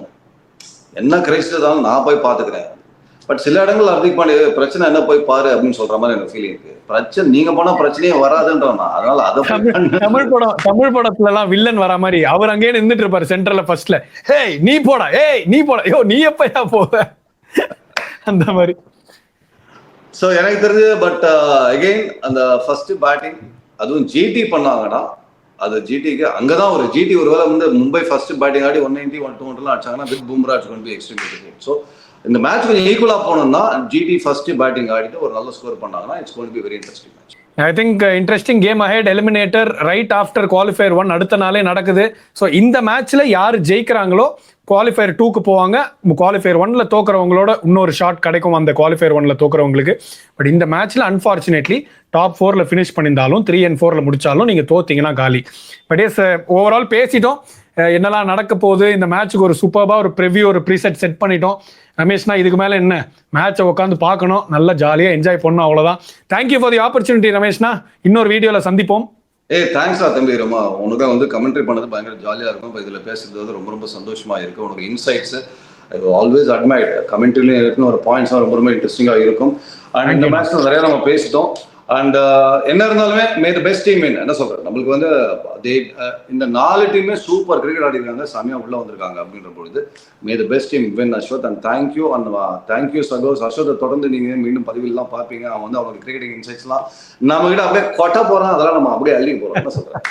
என்ன கிரைஸ்ட் இருந்தாலும் நான் போய் பாத்துக்கிறேன் பட் சில இடங்கள் ஹர்திக் பாண்டியா பிரச்சனை என்ன போய் பாரு அப்படின்னு சொல்ற மாதிரி எனக்கு ஃபீலிங் இருக்கு. பிரச்சனை நீங்க போனா பிரச்சனையே வராதுன்றேன் நான். அதனால அதை தமிழ் படம் தமிழ் படத்துல எல்லாம் வில்லன் வர மாதிரி அவர் அங்கேயே நின்னுட்டு இருப்பாரு சென்டர்ல ஃபர்ஸ்ட்ல ஹேய் நீ போடா ஏய் நீ போடா. யோ நீ எப்பயா போவ? அந்த மாதிரி. ஸோ எனக்கு தெரிஞ்சு பட் அகெயின் uh, அந்த ஃபர்ஸ்ட் பேட்டிங் அதுவும் ஜிடி பண்ணாங்கன்னா அது ஜிடிக்கு அங்கே தான் ஒரு ஜிடி ஒரு வேலை வந்து மும்பை ஃபர்ஸ்ட் பேட்டிங் ஆடி ஒன் நைன்டி ஒன் டூ ஹண்ட்ரட்லாம் அடிச்சாங்கன்னா வித் பும்ரா கொண்டு போய் எக்ஸ்ட்ரீம் ஸோ இந்த மேட்ச் கொஞ்சம் ஈக்குவலாக போனோம்னா ஜிடி ஃபர்ஸ்ட் பேட்டிங் ஆடிட்டு ஒரு நல்ல ஸ்கோர் பண்ணாங்கன்னா it's gonna be very interesting match I think interesting game ahead eliminator right after qualifier one அடுத்த நாளே நடக்குது. ஸோ இந்த மேட்ச்ல யார் ஜெயிக்கிறாங்களோ குவாலிஃபயர் டூக்கு போவாங்க. குவாலிஃபயர் ஒன்ல தோக்குறவங்களோட இன்னொரு ஷாட் கிடைக்கும். அந்த குவாலிஃபயர் ஒன்ல தோக்குறவங்களுக்கு. பட் இந்த மேட்ச்ல அன்பார்ச்சுனேட்லி டாப் ஃபோர்ல ஃபினிஷ் பண்ணியிருந்தாலும் த்ரீ அண்ட் ஃபோர்ல முடிச்சாலும் நீங்க தோத்தீங்கன்னா காலி. பட் எஸ் ஓவரால் பேசிட்டோம். என்னெல்லாம் நடக்க போகுது? இந்த மேட்ச்சுக்கு ஒரு சூப்பர்பா ஒரு ப்ரிவியூ ஒரு ப்ரீசெட் செட் பண்ணிட்டோம். ரமேஷ்னா இதுக்கு மேல என்ன? மேட்சை உட்காந்து பார்க்கணும். நல்லா ஜாலியா என்ஜாய் பண்ணணும் அவ்வளவுதான். Thank you for the opportunity ரமேஷ்னா. இன்னொரு வீடியோல சந்திப்போம். ஏய் தேங்க்ஸ்டா தம்பி ரொம்ப உனக்கு வந்து கமெண்ட்ரி பண்ணது பயங்கர ஜாலியா இருக்கும். இப்போ இதுல பேசுறது வந்து ரொம்ப ரொம்ப சந்தோஷமா இருக்கு. உனக்கு இன்சைட்ஸ் ஆல்வேஸ் அட்மைட் கமெண்ட்ரிலையும் இருக்குன்னு ஒரு பாயிண்ட்ஸ் ரொம்ப ரொம்ப இன்ட்ரெஸ்டிங்கா இருக்கும். அண்ட் இந்த மேட்ச்ல நிறைய நம்ம பேசிட்டோம். அண்ட் என்ன இருந்தாலுமே மே த பெஸ்ட் டீம் என்ன சொல்றேன் நம்மளுக்கு வந்து they, uh, இந்த நாலு டீமே சூப்பர் கிரிக்கெட் ஆடி இருக்காங்க. செமையா உள்ள வந்திருக்காங்க அப்படின்ற பொழுது may the best team win Ashwath and thank you and thank you சகோஸ் அஸ்வத்தை தொடர்ந்து நீங்க மீண்டும் பதிவில்லாம் பார்ப்பீங்க. அவன் வந்து அவனுக்கு கிரிக்கெட்டிங் இன்சைட்ஸ்லாம் நம்ம கிட்ட அப்படியே கொட்ட போறோம் அதெல்லாம் நம்ம அப்படியே அள்ளி போறோம் என்ன சொல்றேன்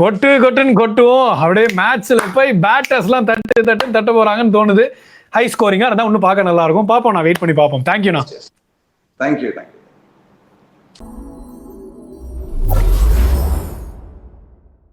கொட்டு கொட்டுன்னு கொட்டுவோம். அப்படியே மேட்ச்ல போய் பேட்டர்ஸ்லாம் தட்டு தட்டு தட்ட போறாங்கன்னு தோணுது. ஹை ஸ்கோரிங்கா இருந்தா இன்னும் பார்க்க நல்லா இருக்கும். பார்ப்போம் நான் வெயிட் பண்ணி பார்ப்போம். தேங்க்யூண்ணா தேங்க்யூ தேங்க்யூ you